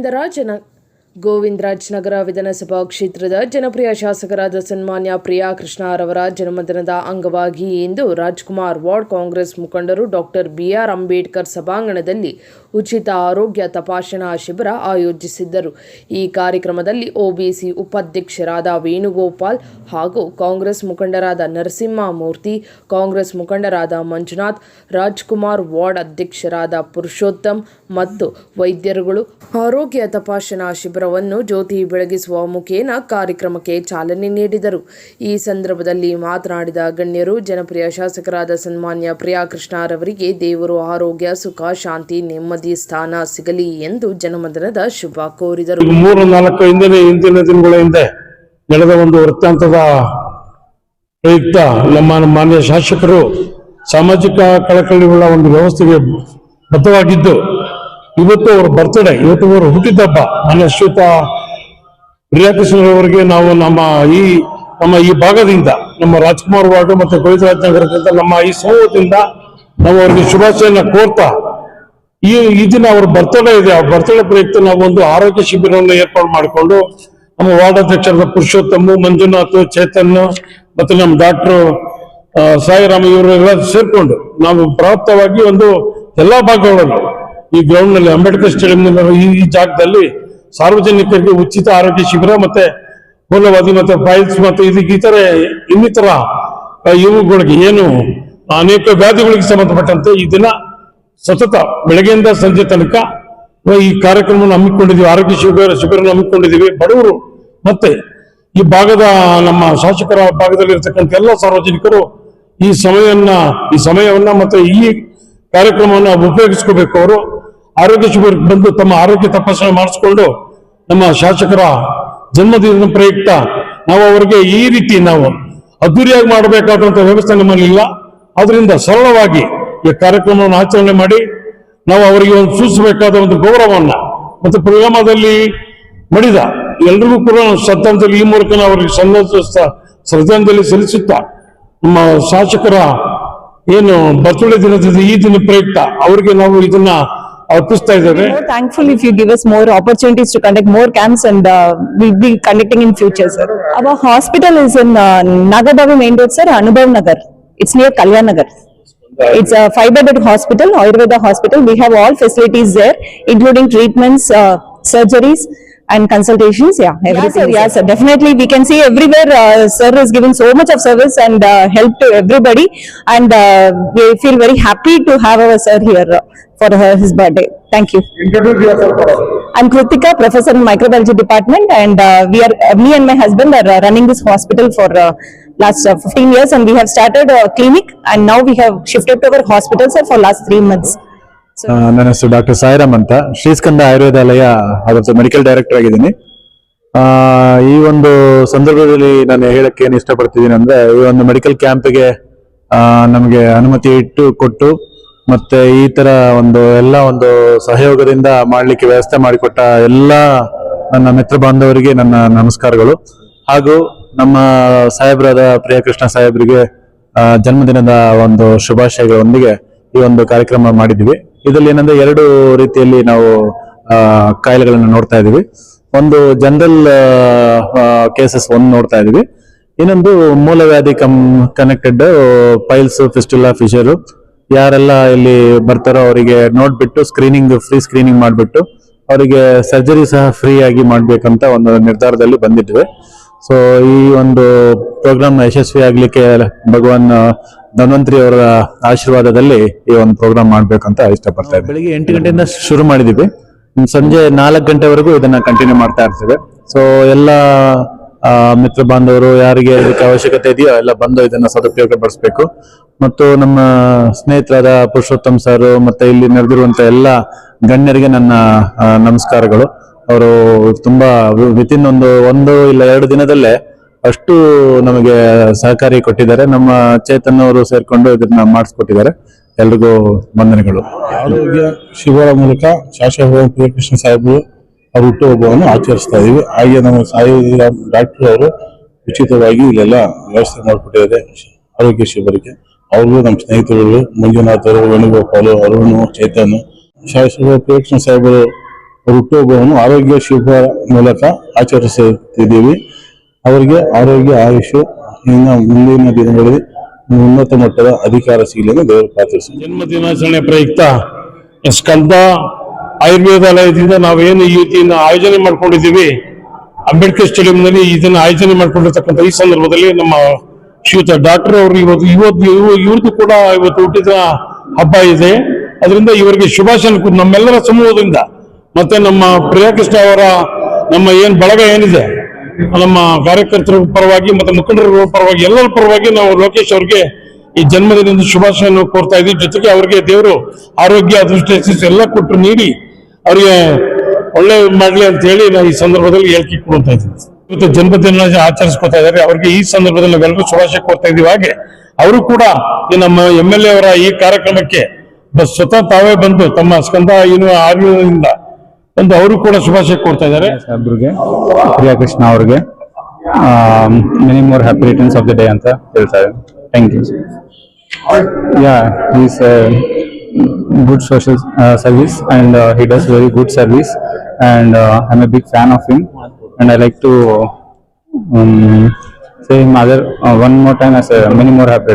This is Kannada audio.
ಗೋವಿಂದರಾಜನ ಗೋವಿಂದರಾಜ್ ನಗರ ವಿಧಾನಸಭಾ ಕ್ಷೇತ್ರದ ಜನಪ್ರಿಯ ಶಾಸಕರಾದ ಸನ್ಮಾನ್ಯ ಪ್ರಿಯಾ ಕೃಷ್ಣರವರ ಜನ್ಮದಿನದ ಅಂಗವಾಗಿ ಇಂದು ರಾಜ್ಕುಮಾರ್ ವಾರ್ಡ್ ಕಾಂಗ್ರೆಸ್ ಮುಖಂಡರು ಡಾಕ್ಟರ್ ಬಿಆರ್ ಅಂಬೇಡ್ಕರ್ ಸಭಾಂಗಣದಲ್ಲಿ ಉಚಿತ ಆರೋಗ್ಯ ತಪಾಸಣಾ ಶಿಬಿರ ಆಯೋಜಿಸಿದ್ದರು. ಈ ಕಾರ್ಯಕ್ರಮದಲ್ಲಿ ಒಬಿಸಿ ಉಪಾಧ್ಯಕ್ಷರಾದ ವೇಣುಗೋಪಾಲ್ ಹಾಗೂ ಕಾಂಗ್ರೆಸ್ ಮುಖಂಡರಾದ ನರಸಿಂಹಮೂರ್ತಿ, ಕಾಂಗ್ರೆಸ್ ಮುಖಂಡರಾದ ಮಂಜುನಾಥ್, ರಾಜ್ಕುಮಾರ್ ವಾರ್ಡ್ ಅಧ್ಯಕ್ಷರಾದ ಪುರುಷೋತ್ತಮ್ ಮತ್ತು ವೈದ್ಯರುಗಳು ಆರೋಗ್ಯ ತಪಾಸಣಾ ಶಿಬಿರವನ್ನು ಜ್ಯೋತಿ ಬೆಳಗಿಸುವ ಮುಖೇನ ಕಾರ್ಯಕ್ರಮಕ್ಕೆ ಚಾಲನೆ ನೀಡಿದರು. ಈ ಸಂದರ್ಭದಲ್ಲಿ ಮಾತನಾಡಿದ ಗಣ್ಯರು, ಜನಪ್ರಿಯ ಶಾಸಕರಾದ ಸನ್ಮಾನ್ಯ ಪ್ರಿಯಾ ಕೃಷ್ಣರವರಿಗೆ ದೇವರು ಆರೋಗ್ಯ, ಸುಖ, ಶಾಂತಿ, ನೆಮ್ಮದಿ, ಸ್ಥಾನ ಸಿಗಲಿ ಎಂದು ಜನಮದನದ ಶುಭ ಕೋರಿದರು. ಮೂರು ನಾಲ್ಕು ಹಿಂದಿನ ಹಿಂದಿನ ದಿನಗಳ ಹಿಂದೆ ನಡೆದ ಒಂದು ವೃತ್ತಾಂತದ ಪ್ರಯುಕ್ತ ನಮ್ಮ ಮಾನ್ಯ ಶಾಸಕರು ಸಾಮಾಜಿಕ ಕಳಕಳಿಗಳ ಒಂದು ವ್ಯವಸ್ಥೆಗೆ ಬದ್ಧವಾಗಿದ್ದು ಇವತ್ತು ಅವರ ಬರ್ತ್ಡೇ ಇವತ್ತು ಅವರ ಹುಟ್ಟಿದಬ್ಬ ಮಾನ್ಯ ಶ್ರೀಯುತ ಪ್ರಿಯಾಕೃಷ್ಣರವರಿಗೆ ನಾವು ನಮ್ಮ ಈ ನಮ್ಮ ಈ ಭಾಗದಿಂದ, ನಮ್ಮ ರಾಜ್ಕುಮಾರ್ ವಾರ್ಡ್ ಮತ್ತೆ ಗೋವಿಂದರಾಜ್ ನಗರದಿಂದ ನಮ್ಮ ಈ ಸಮೂಹದಿಂದ ನಾವು ಅವರಿಗೆ ಶುಭಾಶಯನ ಕೋರ್ತಾ, ಈ ಈ ದಿನ ಅವ್ರ ಬರ್ತಡೇ ಇದೆ. ಆ ಬರ್ತಡೇ ಪ್ರಯುಕ್ತ ನಾವು ಒಂದು ಆರೋಗ್ಯ ಶಿಬಿರವನ್ನು ಏರ್ಪಾಡು ಮಾಡಿಕೊಂಡು ನಮ್ಮ ವಾರ್ಡ್ ಅಧ್ಯಕ್ಷರಾದ ಪುರುಷೋತ್ತಮ, ಮಂಜುನಾಥ್, ಚೇತನ್ ಮತ್ತು ನಮ್ಮ ಡಾಕ್ಟರ್ ಸಾಯಿರಾಮ ಇವರೆಲ್ಲ ಸೇರ್ಕೊಂಡು ನಾವು ಪ್ರಾಪ್ತವಾಗಿ ಒಂದು ಎಲ್ಲಾ ಭಾಗಗಳಲ್ಲೂ ಈ ಗ್ರೌಂಡ್ನಲ್ಲಿ ಅಂಬೇಡ್ಕರ್ ಸ್ಟೇಡಿಯಂ ಈ ಜಾಗದಲ್ಲಿ ಸಾರ್ವಜನಿಕರಿಗೆ ಉಚಿತ ಆರೋಗ್ಯ ಶಿಬಿರ ಮತ್ತೆ ಮೂಲವಾದಿ ಮತ್ತೆ ಫೈಲ್ಸ್ ಮತ್ತೆ ಇದಕ್ಕೆ ಇತರ ಇನ್ನಿತರ ಇವುಗಳಿಗೆ ಏನು ಅನೇಕ ವ್ಯಾಧಿಗಳಿಗೆ ಸಂಬಂಧಪಟ್ಟಂತೆ ಈ ದಿನ ಸತತ ಬೆಳಗ್ಗೆಯಿಂದ ಸಂಜೆ ತನಕ ಈ ಕಾರ್ಯಕ್ರಮವನ್ನು ಹಮ್ಮಿಕೊಂಡಿದ್ದೀವಿ, ಆರೋಗ್ಯ ಶಿಬಿರ ಶಿಬಿರ ಹಮ್ಮಿಕೊಂಡಿದ್ದೀವಿ. ಬಡವರು ಮತ್ತೆ ಈ ಭಾಗದ ನಮ್ಮ ಶಾಸಕರ ಭಾಗದಲ್ಲಿ ಇರತಕ್ಕಂಥ ಎಲ್ಲ ಸಾರ್ವಜನಿಕರು ಈ ಸಮಯವನ್ನ ಈ ಸಮಯವನ್ನ ಮತ್ತೆ ಈ ಕಾರ್ಯಕ್ರಮವನ್ನು ಉಪಯೋಗಿಸ್ಕೋಬೇಕು. ಅವರು ಆರೋಗ್ಯ ಶಿಬಿರಕ್ಕೆ ಬಂದು ತಮ್ಮ ಆರೋಗ್ಯ ತಪಾಸಣೆ ಮಾಡಿಸ್ಕೊಂಡು ನಮ್ಮ ಶಾಸಕರ ಜನ್ಮದಿನದ ಪ್ರಯುಕ್ತ ನಾವು ಅವರಿಗೆ ಈ ರೀತಿ ನಾವು ಅದ್ದೂರಿಯಾಗಿ ಮಾಡಬೇಕಾದಂತ ವ್ಯವಸ್ಥೆ ನಮ್ಮಲ್ಲಿ ಇಲ್ಲ. ಅದರಿಂದ ಸರಳವಾಗಿ ಈ ಕಾರ್ಯಕ್ರಮವನ್ನು ಆಚರಣೆ ಮಾಡಿ ನಾವು ಅವರಿಗೆ ಒಂದು ಸೂಚಿಸಬೇಕಾದ ಒಂದು ಗೌರವವನ್ನ ಮತ್ತು ಪ್ರೋಗ್ರಾಮದಲ್ಲಿ ಮಡಿದ ಎಲ್ರಿಗೂ ಕೂಡ ಶ್ರದ್ಧಾಂಜಲಿ ಈ ಮೂಲಕ ಅವರಿಗೆ ಸನ್ನ ಶ್ರದ್ಧಾಂಜಲಿ ಸಲ್ಲಿಸುತ್ತಾ ನಮ್ಮ ಶಾಸಕರ ಏನು ಬರ್ತುಳೆ ದಿನದ ಈ ದಿನ ಪ್ರಯುಕ್ತ ಅವರಿಗೆ ನಾವು ಇದನ್ನ ಅರ್ಪಿಸ್ತಾ ಇದ್ದೇವೆ more thankful if you give us more opportunities to conduct more camps and uh, we'll be conducting in future, sir. Our hospital is in uh, Nagadavi main road, sir, Anubhav Nagar. It's near Kalyan Nagar. It's a five-bedded hospital, Ayurveda hospital. We have all facilities there, including treatments, uh, surgeries, and consultations. Yeah, everything. Yeah, sir. Definitely, we can see everywhere. Uh, sir is giving so much of service and uh, help to everybody, and uh, we feel very happy to have our sir here uh, for uh, his birthday. Thank you. I'm Kritika, professor in microbiology department, and uh, we are uh, me and my husband are uh, running this hospital for uh, last uh, 15 years, and we have started a clinic, and now we have shifted to our hospital sir for last three months. ನನ್ನ ಹೆಸರು ಡಾಕ್ಟರ್ ಸಾಯಿರಾಮ್ ಅಂತ. ಶ್ರೀಸ್ಕಂದ ಆಯುರ್ವೇದಾಲಯ ಅದರ ಮೆಡಿಕಲ್ ಡೈರೆಕ್ಟರ್ ಆಗಿದ್ದೀನಿ. ಈ ಒಂದು ಸಂದರ್ಭದಲ್ಲಿ ನಾನು ಹೇಳಕ್ಕೆ ಏನು ಇಷ್ಟಪಡ್ತಿದ್ದೀನಿ ಅಂದ್ರೆ, ಈ ಒಂದು ಮೆಡಿಕಲ್ ಕ್ಯಾಂಪ್ಗೆ ನಮಗೆ ಅನುಮತಿ ಇಟ್ಟು ಕೊಟ್ಟು, ಮತ್ತೆ ಈ ತರ ಒಂದು ಎಲ್ಲ ಒಂದು ಸಹಯೋಗದಿಂದ ಮಾಡಲಿಕ್ಕೆ ವ್ಯವಸ್ಥೆ ಮಾಡಿಕೊಟ್ಟ ಎಲ್ಲ ನನ್ನ ಮಿತ್ರ ಬಾಂಧವರಿಗೆ ನನ್ನ ನಮಸ್ಕಾರಗಳು. ಹಾಗೂ ನಮ್ಮ ಸಾಹೇಬರಾದ ಪ್ರಿಯಕೃಷ್ಣ ಸಾಹೇಬರಿಗೆ ಜನ್ಮದಿನದ ಒಂದು ಶುಭಾಶಯಗಳೊಂದಿಗೆ ಈ ಒಂದು ಕಾರ್ಯಕ್ರಮ ಮಾಡಿದ್ವಿ. ಇದರಲ್ಲಿ ಏನಂದ್ರೆ ಎರಡು ರೀತಿಯಲ್ಲಿ ನಾವು ಕಾಯಿಲೆಗಳನ್ನ ನೋಡ್ತಾ ಇದೀವಿ. ಒಂದು ಜನರಲ್ ಕೇಸಸ್ ಒಂದು ನೋಡ್ತಾ ಇದೀವಿ. ಇನ್ನೊಂದು ಮೂಲವ್ಯಾಧಿ come connected piles fistula fissure ಯಾರೆಲ್ಲ ಇಲ್ಲಿ ಬರ್ತಾರೋ ಅವರಿಗೆ ನೋಡ್ಬಿಟ್ಟು ಸ್ಕ್ರೀನಿಂಗ್ ಫ್ರೀ ಸ್ಕ್ರೀನಿಂಗ್ ಮಾಡಿಬಿಟ್ಟು ಅವರಿಗೆ ಸರ್ಜರಿ ಸಹ ಫ್ರೀ ಆಗಿ ಮಾಡಬೇಕಂತ ಒಂದು ನಿರ್ಧಾರದಲ್ಲಿ ಬಂದಿದ್ವಿ. ಸೊ ಈ ಒಂದು ಪ್ರೋಗ್ರಾಮ್ ಯಶಸ್ವಿ ಆಗ್ಲಿಕ್ಕೆ ಭಗವಾನ್ ಧನ್ವಂತರಿ ಅವರ ಆಶೀರ್ವಾದದಲ್ಲಿ ಈ ಒಂದು ಪ್ರೋಗ್ರಾಮ್ ಮಾಡ್ಬೇಕಂತ ಇಷ್ಟಪಡ್ತಾ ಇದ್ದೀವಿ ಬೆಳಿಗ್ಗೆ ಎಂಟು ಗಂಟೆಯಿಂದ ಶುರು ಮಾಡಿದೀವಿ ಸಂಜೆ ನಾಲ್ಕು ಗಂಟೆವರೆಗೂ ಇದನ್ನ ಕಂಟಿನ್ಯೂ ಮಾಡ್ತಾ ಇರ್ತೇವೆ. ಸೊ ಎಲ್ಲ ಮಿತ್ರ ಬಾಂಧವರು ಯಾರಿಗೆ ಇದಕ್ಕೆ ಅವಶ್ಯಕತೆ ಇದೆಯೋ ಎಲ್ಲ ಬಂದು ಇದನ್ನ ಸದುಪಯೋಗ ಪಡಿಸ್ಬೇಕು. ಮತ್ತು ನಮ್ಮ ಸ್ನೇಹಿತರಾದ ಪುರುಷೋತ್ತಮ್ ಸರ್ ಮತ್ತೆ ಇಲ್ಲಿ ನಡೆದಿರುವಂತ ಎಲ್ಲ ಗಣ್ಯರಿಗೆ ನನ್ನ ನಮಸ್ಕಾರಗಳು. ಅವರು ತುಂಬಾ ವಿತಿನ್ ಒಂದು ಒಂದು ಇಲ್ಲ ಎರಡು ದಿನದಲ್ಲೇ ಅಷ್ಟು ನಮಗೆ ಸಹಕಾರಿ ಕೊಟ್ಟಿದ್ದಾರೆ. ನಮ್ಮ ಚೇತನ್ ಅವರು ಸೇರ್ಕೊಂಡು ಇದನ್ನ ಮಾಡಿಸ್ಕೊಟ್ಟಿದ್ದಾರೆ. ಎಲ್ರಿಗೂ ವಂದನೆಗಳು. ಆರೋಗ್ಯ ಶಿಬಿರ ಮೂಲಕ ಶಾಸಕ ಪ್ರಿಯಕೃಷ್ಣ ಸಾಹೇಬರು ಅವ್ರ ಹುಟ್ಟುಹಬ್ಬವನ್ನು ಆಚರಿಸ್ತಾ ಇದೀವಿ. ಹಾಗೆ ನಮ್ಮ ಸಾಯಿ ಡಾಕ್ಟರ್ ಅವರು ಉಚಿತವಾಗಿ ಇಲ್ಲೆಲ್ಲ ವ್ಯವಸ್ಥೆ ಮಾಡಿಕೊಟ್ಟಿದ್ದಾರೆ. ಆರೋಗ್ಯ ಶಿಬಿರಕ್ಕೆ ಅವ್ರಿಗೂ ನಮ್ಮ ಸ್ನೇಹಿತರು ಮಂಜುನಾಥ್ ಅವರು, ವೇಣುಗೋಪಾಲ್ ಅರುಣ್ ಚೈತನ್ಯ ಶಾಸಕ ಪ್ರಿಯಕೃಷ್ಣ ಸಾಹೇಬರು ಅವ್ರ ಹುಟ್ಟುಹಬ್ಬವನ್ನು ಆರೋಗ್ಯ ಶಿಬಿರ ಮೂಲಕ ಆಚರಿಸುತ್ತಿದ್ದೀವಿ. ಅವರಿಗೆ ಆರೋಗ್ಯ, ಆಯುಷ್ಯ ಇನ್ನು ಮುಂದಿನ ದಿನಗಳಲ್ಲಿ ಉನ್ನತ ಮಟ್ಟದ ಅಧಿಕಾರ ಸಿಗಲಿ ಎಂದು ದೇವರು ಪ್ರಾರ್ಥಿಸಿ ಜನ್ಮ ದಿನಾಚರಣೆ ಪ್ರಯುಕ್ತ ಸ್ಕಂದ ಆಯುರ್ವೇದಾಲಯದಿಂದ ನಾವೇನು ಈ ರೀತಿಯನ್ನು ಆಯೋಜನೆ ಮಾಡ್ಕೊಂಡಿದ್ದೀವಿ, ಅಂಬೇಡ್ಕರ್ ಸ್ಟೇಡಿಯಂನಲ್ಲಿ ಇದನ್ನು ಆಯೋಜನೆ ಮಾಡ್ಕೊಂಡಿರ್ತಕ್ಕಂಥ ಈ ಸಂದರ್ಭದಲ್ಲಿ ನಮ್ಮ ಶ್ರೀಯುತ ಡಾಕ್ಟರ್ ಅವರು ಇವತ್ತು ಇವತ್ತು ಇವ್- ಇವ್ರದ್ದು ಕೂಡ ಇವತ್ತು ಹುಟ್ಟಿದ ಹಬ್ಬ ಇದೆ. ಅದರಿಂದ ಇವರಿಗೆ ಶುಭಾಶಯ ನಮ್ಮೆಲ್ಲರ ಸಮೂಹದಿಂದ ಮತ್ತೆ ನಮ್ಮ ಪ್ರಿಯಕೃಷ್ಣ ಅವರ ನಮ್ಮ ಏನ್ ಬಳಗ ಏನಿದೆ ನಮ್ಮ ಕಾರ್ಯಕರ್ತರ ಪರವಾಗಿ ಮತ್ತೆ ಮುಖಂಡರ ಪರವಾಗಿ ಎಲ್ಲರ ಪರವಾಗಿ ನಾವು ಲೋಕೇಶ್ ಅವರಿಗೆ ಈ ಜನ್ಮದಿನದ ಶುಭಾಶಯವನ್ನು ಕೋರ್ತಾ ಇದ್ದೀವಿ. ಜೊತೆಗೆ ಅವರಿಗೆ ದೇವರು ಆರೋಗ್ಯ, ಅದೃಷ್ಟ ಎಲ್ಲ ಕೊಟ್ಟು ನೀಡಿ ಅವರಿಗೆ ಒಳ್ಳೆ ಮಾಡ್ಲಿ ಅಂತ ಹೇಳಿ ನಾವು ಈ ಸಂದರ್ಭದಲ್ಲಿ ಹೇಳಿಕೆ ಕೊಡ್ತಾ ಇದ್ದೀನಿ. ಇವತ್ತು ಜನ್ಮದಿನ ಆಚರಿಸ್ಕೊತಾ ಇದ್ದಾರೆ. ಅವರಿಗೆ ಈ ಸಂದರ್ಭದಲ್ಲಿ ನಾವೆಲ್ಲರೂ ಶುಭಾಶಯ ಕೋರ್ತಾ ಇದ್ದೀವಿ. ಹಾಗೆ ಅವರು ಕೂಡ ಈ ನಮ್ಮ ಎಂ ಎಲ್ ಎ ಅವರ ಈ ಕಾರ್ಯಕ್ರಮಕ್ಕೆ ಸ್ವತಃ ತಾವೇ ಬಂದು ತಮ್ಮ ಸ್ಕಂದ ಏನು ಆರ್ಮಿಯಿಂದ ಬಂದು ಅವರು ಕೂಡ ಶುಭಾಶಯ ಕೊಡ್ತಾ ಇದ್ದಾರೆ. ಸಾಹೇಬ್ರಿಗೆ ಪ್ರಿಯಕೃಷ್ಣ ಅವ್ರಿಗೆ. Many more happy returns of the day ಅಂತ ಹೇಳ್ತಾರೆ thank you yeah is good social service and he does very good service and I am a big fan of him and I like to say him other uh, one more time as a many more happy.